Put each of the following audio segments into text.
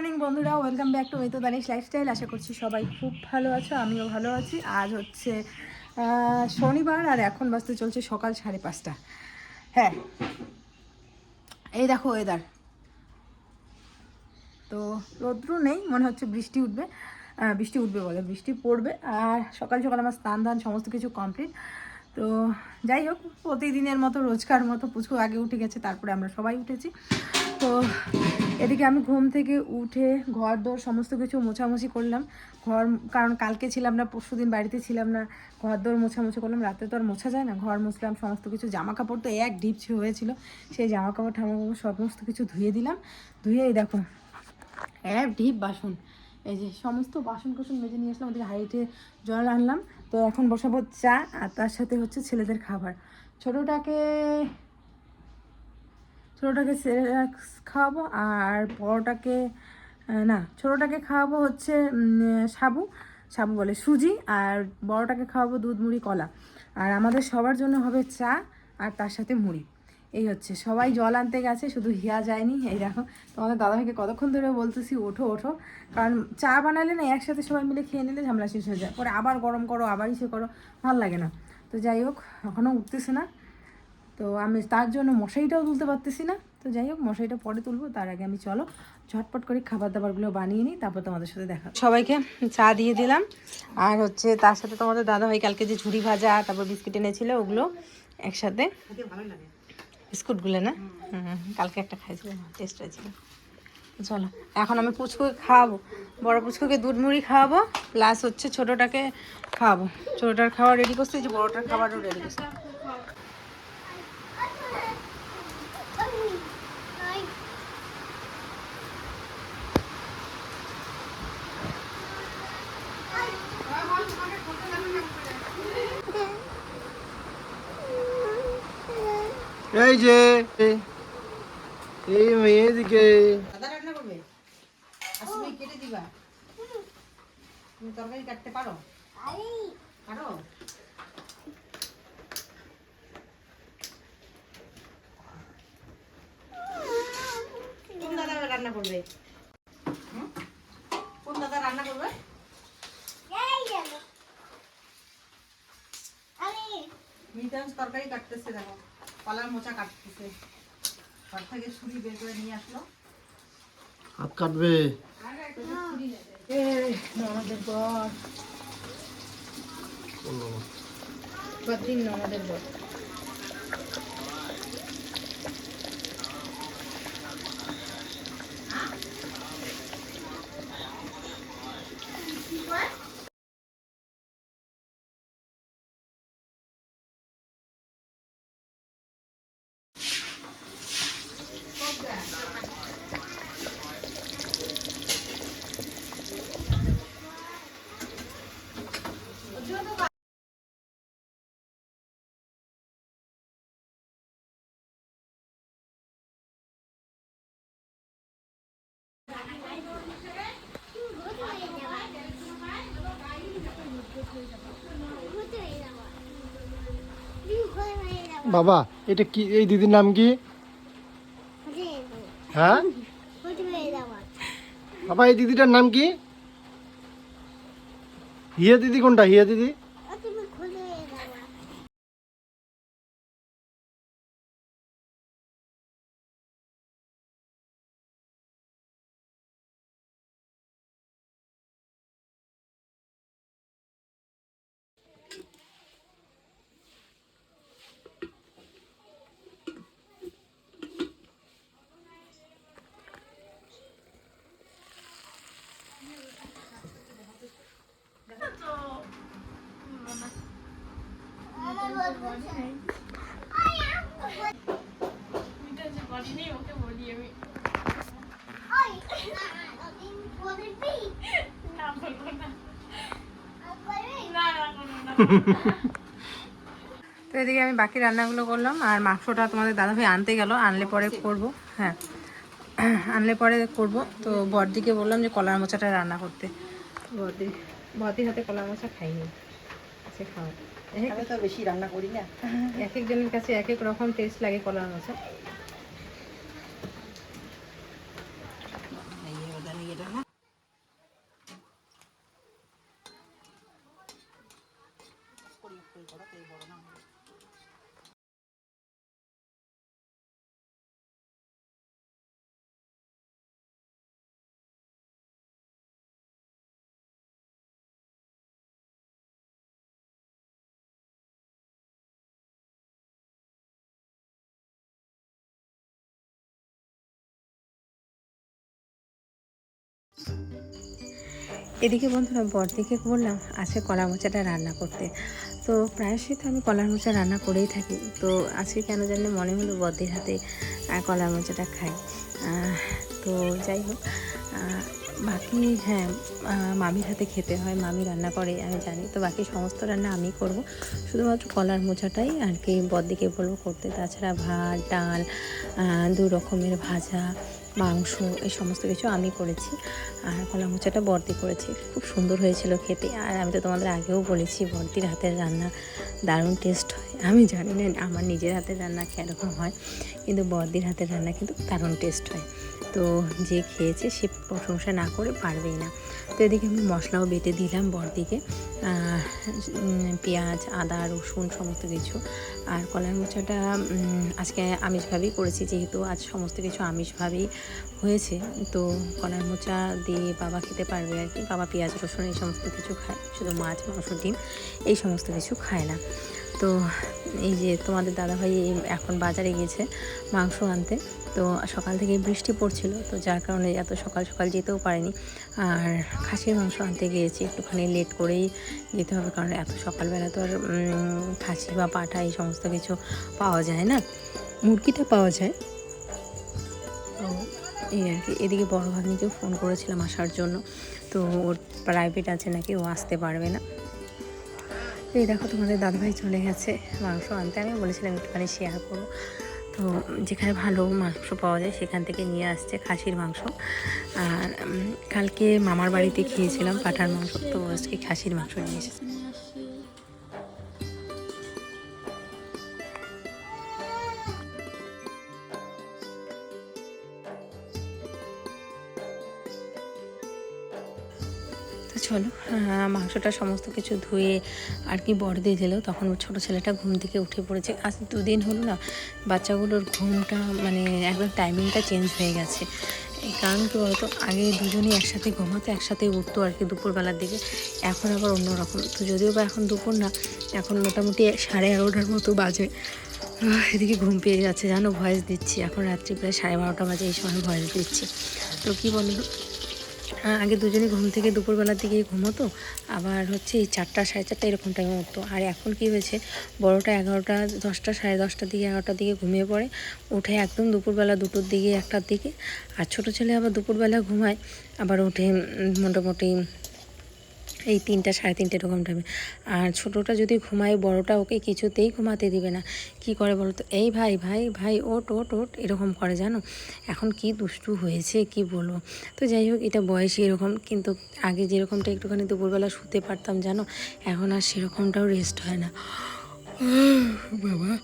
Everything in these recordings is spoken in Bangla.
মর্নিং বন্ধুরা। ওয়েলকাম ব্যাক টু মিতো দানিশ লাইফস্টাইল আশা করছি সবাই খুব ভালো আছো, আমিও ভালো আছি। আজ হচ্ছে শনিবার আর এখন বাজতে চলছে সকাল সাড়ে পাঁচটা। হ্যাঁ এই দেখো ওয়েদার তো রৌদ্র নেই, মনে হচ্ছে বৃষ্টি উঠবে। বৃষ্টি উঠবে বলে, বৃষ্টি পড়বে। আর সকাল সকাল আমার স্নান দান সমস্ত কিছু কমপ্লিট তো যাই হোক, প্রতিদিনের মতো, রোজকার মতো পুচকু আগে উঠে গেছে, তারপরে আমরা সবাই উঠেছি। তো এদিকে আমি ঘুম থেকে উঠে ঘর দোর সমস্ত কিছু মোছামুছি করলাম। ঘর, কারণ কালকে ছিলাম না, পরশু দিন বাড়িতে ছিলাম না, ঘর দোর মোছামুছি করলাম। রাতে তো আর মোছা যায় না, ঘর মুছলাম, সমস্ত কিছু জামা কাপড় তো এক ডিপছি হয়েছিল। সেই জামা কাপড় ঠামা কাপড় সমস্ত কিছু ধুয়ে দিলাম। ধুয়ে এই দেখো, এক ঢিপ বাসন, এই যে সমস্ত বাসন কোসন মেজে নিয়ে আসলাম, ওদিকে হাইটে জল আনলাম। তো এখন বসাবো চা, আর তার সাথে হচ্ছে ছেলেদের খাবার। ছোটোটাকে ছোটোটাকে সেরেলাক্স খাওয়াবো আর বড়োটাকে না, ছোটোটাকে খাওয়াবো হচ্ছে সাবু। সাবু বলে সুজি আর বড়োটাকে খাওয়াবো দুধ, মুড়ি, কলা। আর আমাদের সবার জন্য হবে চা আর তার সাথে মুড়ি। এই হচ্ছে, সবাই জল আনতে গেছে, শুধু হিয়া যায়নি। এই দেখো, তোমাদের দাদাভাইকে কতক্ষণ ধরে বলতেছি, ওঠো ওঠো। কারণ চা বানালে না, একসাথে সবাই মিলে খেয়ে নিলে ঝামেলা শেষ হয়ে যায়। পরে আবার গরম করো, আবার ইসে করো, ভালো লাগে না। তো যাই হোক, এখনও উঠতেছে না। তো আমি তার জন্য মশারিটাও তুলতে পারতেছি না। তো যাই হোক মশারিটা পরে তুলবো তার আগে আমি চলো ঝটপট করে খাবার দাবারগুলো বানিয়ে নিই তারপর তোমাদের সাথে দেখা সবাইকে চা দিয়ে দিলাম। আর হচ্ছে তার সাথে তোমাদের দাদা ভাই কালকে যে ঝুড়ি ভাজা তারপর বিস্কিট এনেছিল ওগুলো একসাথে। বিস্কুটগুলো না? হুম কালকে একটা খাইছিলাম টেস্ট হয়েছিল। চলো এখন আমি পুচকুকে খাওয়াবো বড় পুচকুকে দুধ মুড়ি খাওয়াবো প্লাস হচ্ছে ছোটোটাকে খাওয়াবো। ছোটোটার খাবার রেডি করছি যে বড়োটার খাবারও রেডি করছি। এই যে, এই মেয়েদিকে দাদা রান্না করবে? তুমি কেটে দিবা। তুমি তরকারি কাটতে পারো? পারো? কোন দাদা রান্না করবে? কোন দাদা রান্না করবে? মিতাংশ তরকারি কাটতেছে দেখো। কলার মোচা কাটতেছে। ঘর থেকে ছুরি বের করে নিয়ে আসলো। হাত কাটবে। এই আমাদের বর বদিন আমাদের বর বাবা, এটা কি, এই দিদির নাম কি? হ্যাঁ? বাবা, এই দিদিটার নাম কি? হিয়া দিদি কোনটা, হিয়া দিদি? তো এদিকে আমি বাকি রান্নাগুলো করলাম আর মাংসটা তোমাদের দাদাভাই আনতে গেল আনলে পরে করব। হ্যাঁ আনলে পরে করব। তো বড়দিকে বললাম যে কলার মোচাটা রান্না করতে। বড়দি বর্দির হাতে কলার মোচা খাইনি সে খাওয়া তো বেশি রান্না করি না। এক একজনের কাছে এক এক রকম টেস্ট লাগে কলার মোচা। 보라 대보나 এদিকে বন্ধুরা বরদিকে বললাম, আজকে কলা মোচাটা রান্না করতে। তো প্রায়শই তো আমি কলার মোচা রান্না করেই থাকি। তো আজকে কেন জানি মনে হলো বরদির হাতে কলার মোচাটা খাই। তো যাই হোক বাকি হ্যাঁ মামির হাতে খেতে হয়, মামি রান্না করে, আমি জানি। তো বাকি সমস্ত রান্না আমি করব। শুধুমাত্র কলার মোচাটাই আর কি বরদিকে বলব করতে। তাছাড়া ভাত, ডাল দু রকমের ভাজা মাংস, এই সমস্ত কিছু আমি করেছি। আর কলা মোচাটা বর্দি করেছি। খুব সুন্দর হয়েছিল খেতে। আর আমি তো তোমাদের আগেও বলেছি, বর্দির হাতের রান্না দারুণ টেস্ট হয়। আমি জানি না, আমার নিজের হাতের রান্না কীরকম হয়, কিন্তু বর্দির হাতের রান্না কিন্তু দারুণ টেস্ট হয়। তো যে খেয়েছে সে প্রশংসা না করে পারবেই না। তো এদিকে আমি মশলাও বেটে দিলাম বর্দিকে। পেঁয়াজ, আদা, রসুন সমস্ত কিছু। আর কলার মোচাটা আজকে আমিষভাবেই করেছি, যেহেতু আজ সমস্ত কিছু আমিষভাবেই হয়েছে। তো কলার মোচা দিয়ে বাবা খেতে পারবে আর কি। বাবা পেঁয়াজ, রসুন এই সমস্ত কিছু খায়, শুধু মাছ, মাংস, ডিম, এই সমস্ত কিছু খায় না। তো এই যে তোমাদের দাদাভাই এখন বাজারে গিয়েছে মাংস আনতে। তো সকাল থেকে বৃষ্টি পড়ছিল, তো যার কারণে এত সকাল সকাল যেতেও পারেনি। আর খাসির মাংস আনতে গিয়েছি, একটুখানি লেট করেই যেতে হবে, কারণ এত সকালবেলা তো আর খাসি বা পাঠা এই সমস্ত কিছু পাওয়া যায় না। মুরগিটা পাওয়া যায়। তো এই আর কি, এদিকে বড় ভাগ্নিকেও ফোন করেছিলাম আসার জন্য, তো ওর প্রাইভেট আছে নাকি, ও আসতে পারবে না। এই দেখো তোমাদের দাদাভাই চলে গেছে মাংস আনতে, আমি বলেছিলাম একটুখানি শেয়ার করো তো যেখানে ভালো মাংস পাওয়া যায় সেখান থেকে নিয়ে আসছে খাসির মাংস। আর কালকে মামার বাড়িতে খেয়েছিলাম পাঠার মাংস, তো আজকে খাসির মাংস নিয়ে এসেছে। চলো মাংসটা সমস্ত কিছু ধুয়ে আর কি বর দিয়ে দিল। তখন ছোটো ছেলেটা ঘুম থেকে উঠে পড়েছে। আজ দুদিন হলো না, বাচ্চাগুলোর ঘুমটা মানে একদম টাইমিংটা চেঞ্জ হয়ে গেছে। কারণ কি বলতো, আগে দুজনেই একসাথে ঘুমাতো, একসাথে উঠতো আর কি দুপুরবেলার দিকে। এখন আবার অন্যরকম। তো যদিও বা এখন দুপুর না, এখন মোটামুটি সাড়ে এগারোটার মতো বাজে। এদিকে ঘুম পেয়ে যাচ্ছে, জানো ভয়েস দিচ্ছি। এখন রাত্রি প্রায় সাড়ে বারোটা বাজে, এই সময় ভয়েস দিচ্ছি। তো কী বলো আগে দুজনে ঘুম থেকে দুপুরবেলার দিকে ঘুমোতো, আবার হচ্ছে এই চারটা, সাড়ে চারটা এরকম টাইমে উঠতো। আর এখন কি হয়েছে, বড়টা এগারোটা, দশটা, সাড়ে দশটার দিকে, এগারোটার দিকে ঘুমিয়ে পড়ে। উঠে একদম দুপুরবেলা দুটোর দিকে, একটার দিকে। আর ছোটো ছেলে আবার দুপুরবেলা ঘুমায়, আবার উঠে মোটামুটি এই তিনটা, সাড়ে তিনটে এরকম টাইমে আর ছোটোটা যদি ঘুমায়, বড়টা ওকে কিছুতেই ঘুমাতে দিবে না। কি করে বলো তো? এই ভাই ভাই ভাই ওট ওট ওট এরকম করে জানো? এখন কি দুষ্টু হয়েছে, কি বলব? তো যাই হোক, এটা বয়সই এরকম, কিন্তু আগে যেরকমটা একটুখানি দুপুরবেলা শুতে পারতাম, জানো? এখন আর সেরকমটাও রেস্ট হয় না। বাবা।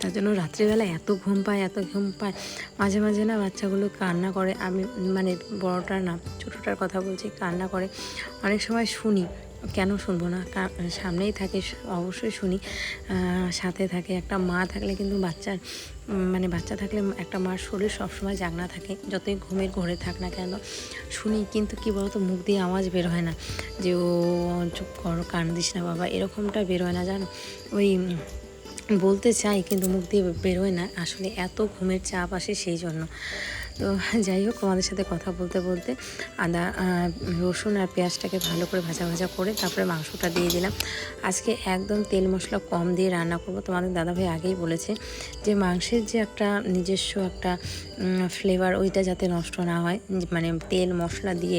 তার জন্য রাত্রিবেলা এত ঘুম পায়, এত ঘুম পায়। মাঝে মাঝে না বাচ্চাগুলো কান্না করে। আমি মানে বড়টার না ছোটোটার কথা বলছি, কান্না করে। অনেক সময় শুনি, কেন শুনব না? সামনেই থাকে অবশ্যই শুনি। সাথে থাকে, একটা মা থাকলে কিন্তু বাচ্চার মানে বাচ্চা থাকলে একটা মার শরীর সবসময় জাগনা থাকে। যতই ঘুমের ঘরে থাক না কেন, শুনি। কিন্তু কি বলতো, মুখ দিয়ে আওয়াজ বের হয় না। যে, ও, চুপ কর, কান দিস না বাবা। এরকমটা বের হয় না, জানো? ওই বলতে চাই কিন্তু মুখ দিয়ে বেরোয় না। আসলে এত ঘুমের চাপ আসে সেই জন্য। তো যাই হোক আমাদের সাথে কথা বলতে বলতে আদা রসুন আর পেঁয়াজটাকে ভালো করে ভাজা ভাজা করে তারপরে মাংসটা দিয়ে দিলাম। আজকে একদম তেল মশলা কম দিয়ে রান্না করব। তোমাদের দাদাভাই আগেই বলেছে যে মাংসের যে একটা নিজস্ব একটা ফ্লেভার ওইটা যাতে নষ্ট না হয় মানে তেল, মশলা দিয়ে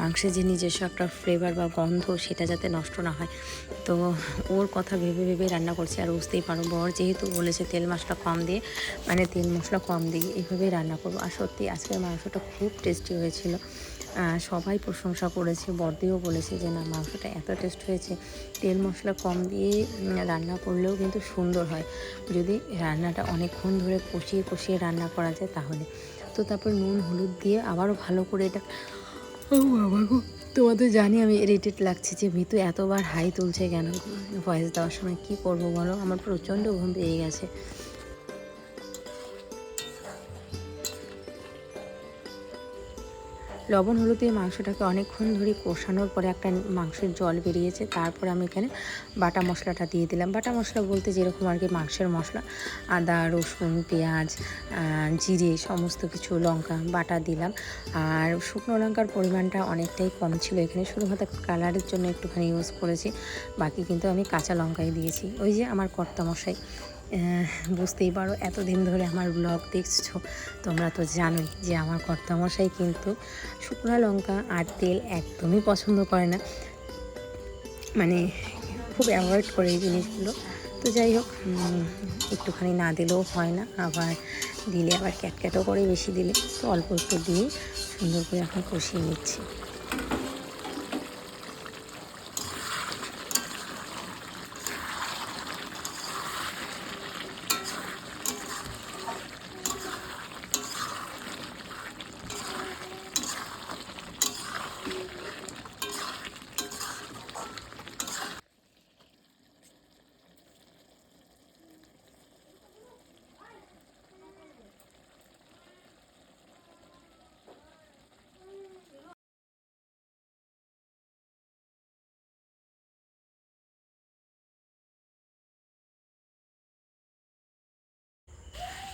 মাংসের যে নিজস্ব একটা ফ্লেভার বা গন্ধ সেটা যাতে নষ্ট না হয়। তো ওর কথা ভেবে ভেবে রান্না করছি আর বুঝতেই পারো, বর যেহেতু বলেছে তেল মশলা কম দিয়ে মানে তেল মশলা কম দিয়ে এইভাবেই রান্না করব। আর সত্যি আজকের মাংসটা খুব টেস্টি হয়েছিল। সবাই প্রশংসা করেছে বর্দিও বলেছে যে, না, মাংসটা এত টেস্ট হয়েছে। তেল মশলা কম দিয়ে রান্না করলেও কিন্তু সুন্দর হয়। যদি রান্নাটা অনেকক্ষণ ধরে কষিয়ে কষিয়ে রান্না করা যায় তাহলে। তো তারপর নুন, হলুদ দিয়ে আবারও ভালো করে এটা তোমাদের জানি আমি ইরিটেট লাগছে যে মিতু এতবার হাই তুলছে কেন? ভয়েস দেওয়ার সময় কী করব বলো? আমার প্রচণ্ড ঘুম পেয়ে গেছে। লবণ, হলুদ দিয়ে মাংসটাকে অনেকক্ষণ ধরে কষানোর পরে একটা মাংসের জল বেরিয়েছে। তারপর আমি এখানে বাটা মশলাটা দিয়ে দিলাম। বাটা মশলা বলতে যেরকম আর কি মাংসের মশলা, আদা, রসুন, পেঁয়াজ জিরে সমস্ত কিছু, লঙ্কা, বাটা দিলাম। আর শুকনো লঙ্কার পরিমাণটা অনেকটাই কম ছিল এখানে, শুধুমাত্র কালারের জন্য একটুখানি ইউজ করেছি। বাকি কিন্তু আমি কাঁচা লঙ্কাই দিয়েছি। ওই যে আমার কর্তামশাই বুঝতেই পারো, এতদিন ধরে আমার ব্লগ দেখছ। তোমরা তো জানোই যে আমার কর্তামশাই কিন্তু শুকনো লঙ্কা আর তেল একদমই পছন্দ করে না। মানে খুব অ্যাভয়েড করে এই জিনিসগুলো। তো যাই হোক একটুখানি না দিলেও হয় না, আবার দিলে আবার ক্যাটক্যাটও করে বেশি দিলে। তো অল্প একটু দিয়ে সুন্দর করে এখন কষিয়ে নিচ্ছি।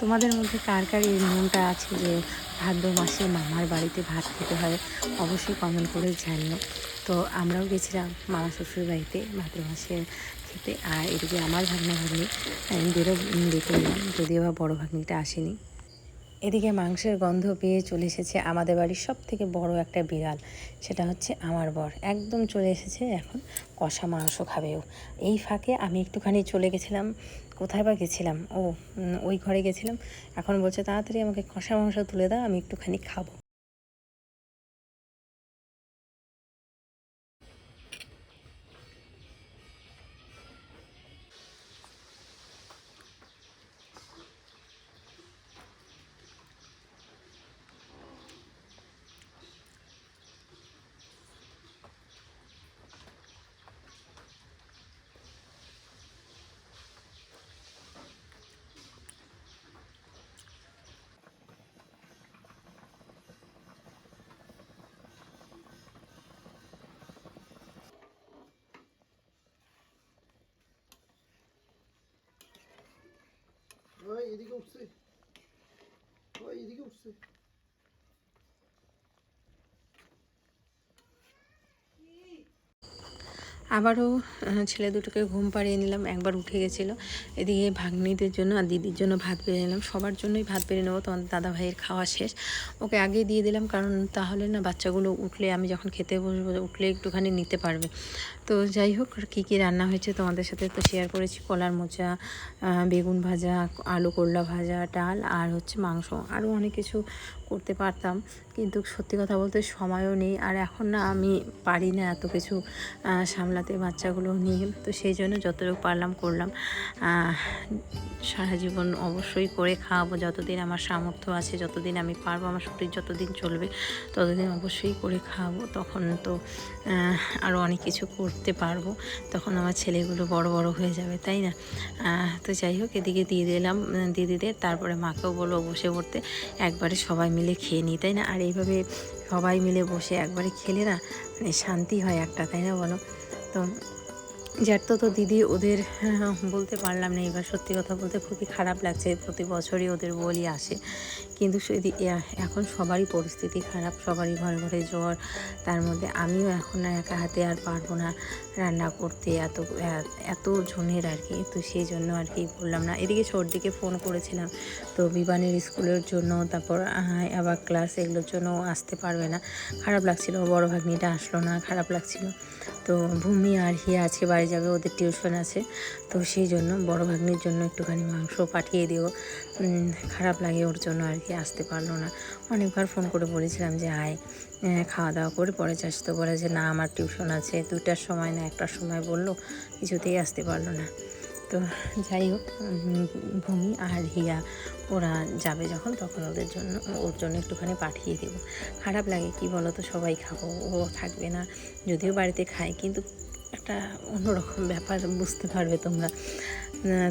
তোমাদের মধ্যে কার কার এই নিয়মটা আছে যে ভাদ্র মাসে মামার বাড়িতে ভাত খেতে হয়? অবশ্যই কমেন্ট করে জানিও। তো আমরাও গেছিলাম মামা শ্বশুর বাড়িতে ভাদ্র মাসে খেতে। আর এদিকে আমার ভাগনা ভাগ্নি এদেরও দেখে নিলাম, যদিও বা বড়ো ভাগ্নিটা আসেনি। এদিকে মাংসের গন্ধ পেয়ে চলে এসেছে আমাদের বাড়ির সব থেকে বড় একটা বিড়াল, সেটা হচ্ছে আমার বর। একদম চলে এসেছে এখন কষা মাংস খাবেও এই ফাঁকে আমি একটুখানি চলে গেছিলাম কোথায় বা গেছিলাম? ও ওই ঘরে গেছিলাম। এখন বলছে, তাড়াতাড়ি আমাকে কষা মাংস তুলে দাও, আমি একটুখানি খাব। ওই এদিকে উঠছে। ওই এদিকে উঠছে। আবারও ছেলে দুটোকে ঘুম পাড়িয়ে নিলাম, একবার উঠে গেছিল। এদিকে ভাগ্নিদের জন্য আর দিদির জন্য ভাত বেড়ে নিলাম। সবার জন্যই ভাত বেড়ে নেব তোমার দাদা ভাইয়ের খাওয়া শেষ। ওকে আগে দিয়ে দিলাম, কারণ তাহলে না বাচ্চাগুলো উঠলে আমি যখন খেতে বসবো, উঠলে একটুখানি নিতে পারবে। তো যাই হোক কী কী রান্না হয়েছে তোমাদের সাথে তো শেয়ার করেছি। কলার মোচা বেগুন ভাজা, আলু করলা ভাজা, ডাল, আর হচ্ছে মাংস। আরও অনেক কিছু করতে পারতাম। কিন্তু সত্যি কথা বলতে সময়ও নেই। আর এখন না আমি পারি না এত কিছু সামলাতে বাচ্চাগুলো নিয়ে। তো সেই জন্য যতটুকু পারলাম করলাম। সারা জীবন অবশ্যই করে খাওয়াবো। যতদিন আমার সামর্থ্য আছে, যতদিন আমি পারব, আমার শরীর যতদিন চলবে, ততদিন অবশ্যই করে খাওয়াবো। তখন তো আরও অনেক কিছু করতে পারব। তখন আমার ছেলেগুলো বড় বড় হয়ে যাবে, তাই না? তো যাই হোক, এদিকে দিয়ে দিলাম, দিদিদের। তারপরে মাকেও বলব বসে পড়তে। একবারে সবাই মিলে খেয়ে নিই, তাই না? আর এইভাবে সবাই মিলে বসে একবারে খেলে না মানে শান্তি হয় একটা, তাই না বলো? তো যার তো দিদি ওদের হ্যাঁ, বলতে পারলাম না এবার সত্যি কথা বলতে খুবই খারাপ লাগছে। প্রতি বছরই ওদের বলি আসে। কিন্তু সেদি এখন সবারই পরিস্থিতি খারাপ সবারই ঘরে ঘরে জ্বর। তার মধ্যে আমিও এখন না একা হাতে আর পারব না রান্না করতে এত এত জনের আর কি। তো সেই জন্য আর কি বললাম না। এদিকে সর্দিকে ফোন করেছিলাম। তো বিবানের স্কুলের জন্য তারপর আবার ক্লাস এগুলোর জন্য আসতে পারবে না। খারাপ লাগছিল বড় ভাগ্নিটা আসলো না খারাপ লাগছিল। তো ভূমি আর হিয়া আছে বাড়ি যাবে, ওদের টিউশন আছে। তো সেই জন্য বড় ভাগ্নির জন্য একটুখানি মাংস পাঠিয়ে দিও। খারাপ লাগে ওর জন্য আর কি, আসতে পারল না। অনেকবার ফোন করে বলেছিলাম যে, আয় খাওয়া দাওয়া করে পরে যাস। তো বলে যে, না, আমার টিউশন আছে দুটার সময় না, একটার সময় বলল, কিছুতেই আসতে পারল না। তো যাই হোক ভূমি আর হিয়া, ওরা যাবে যখন, তখন ওদের জন্য, ওর জন্য একটুখানি পাঠিয়ে দেবো। খারাপ লাগে, কি বলো তো সবাই খাব, ও থাকবে না। যদিও বাড়িতে খায়, কিন্তু একটা অন্যরকম ব্যাপার বুঝতে পারবে তোমরা।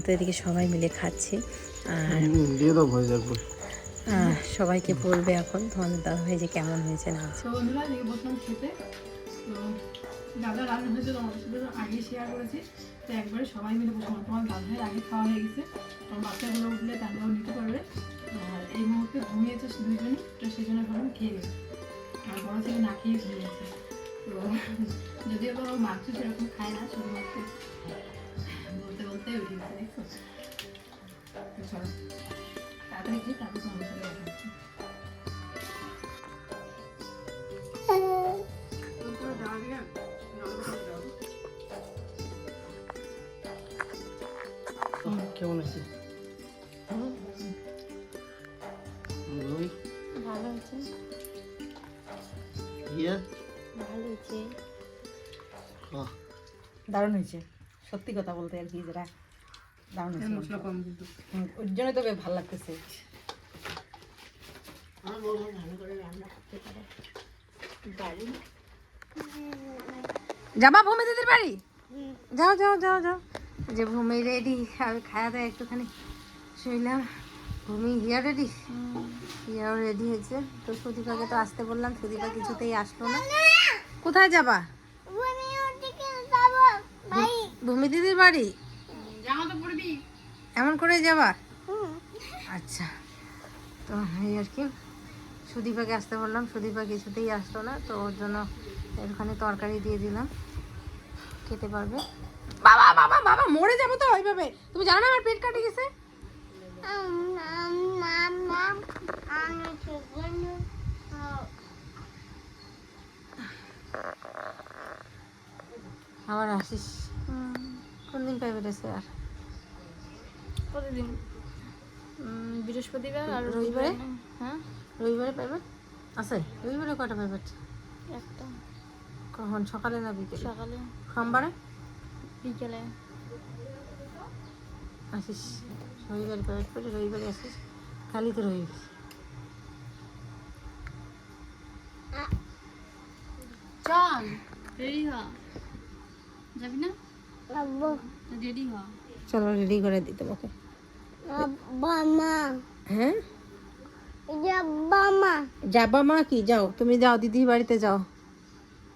তো এদিকে সবাই মিলে খাচ্ছি। আর সবাইকে বলবে এখন তোমাদের দাদা ভাই যে কেমন হয়েছে না খেতে দাদা রান্না হয়েছে তোমাদের সাথে আগে শেয়ার করেছি। তো একবারে সবাই মিলে বসলাম তোমার দাদা ভাইয়ের আগে খাওয়া হয়ে গেছে। তোমার বাচ্চাগুলো উঠলে তারাও নিতে পারবে। আর এই মুহূর্তে ঘুমিয়েছে দুজনই তো সেই জন্য ভাবলাম খেয়ে গেছে আর বড় ছেলে না খেয়ে ঘুমিয়েছে। তো যদিও ও মাংস সেরকম খায় না শুধুমাত্র বলতে বলতে উঠে গেছে দেখছ তো চলো তাড়াতাড়ি খেয়ে তারপর দেখা কেমন আছে? ভালো ইয়ে ভালো হয়েছে। দারুণ হয়েছে। সত্যি কথা বলতে আর কি যেটা দারুণ হয়েছে মশলা কম কিন্তু। ওর জন্য তো বেশ ভালো লাগতেছে। যাবা ভূমি দিদির বাড়ি? যাও যাও যাও যাও। যে ভূমি রেডি আমি খাওয়া দাওয়া একটুখানি। শুইলাম। ভূমি হিয়া রেডি হিয়াও রেডি হয়েছে। তো সুদীপাকে তো আসতে বললাম সুদীপা কিছুতেই আসলো না। কোথায় যাবা? ভূমি দিদির বাড়ি? এমন করে যাবা? আচ্ছা। তো এই আর কি। সুদীপাকে আসতে বললাম। সুদীপা কিছুতেই আসতো না, তো ওর জন্য একটুখানি তরকারি দিয়ে দিলাম। খেতে পারবে? বাবা বাবা বাবা, মরে যাব তো ওইভাবে। তুমি জানো আমার পেট কাটে গেছে? আবার আসিস কোন দিন পাইবে রে স্যার প্রতিদিন বৃহস্পতিবার আর রবিবারে? হ্যাঁ। রবিবারে পাইবে? আছে রবিবারে কটা পাইবে? একটা। কখন? সকালে না বিকেলে? সকালে। সোমবারে? বিকেলে। আসিস রবিবারে প্রাইভেট করে রবিবারে আসিস খালি তো রবিবার চল। রেডি হ। যাবি না? রেডি হ। চলো রেডি করে দিই তোমাকে। হ্যাঁ? যাবা মা কি? যাও। তুমি যাও দিদি বাড়িতে যাও।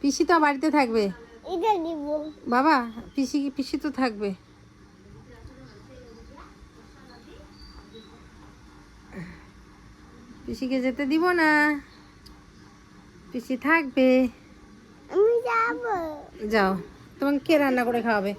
পিসি তো বাড়িতে থাকবে। বাবা পিসি কি পিসি তো থাকবে। পিসিকে যেতে দিব না। পিসি থাকবে। যাও। তোমাকে কে রান্না করে খাওয়াবে?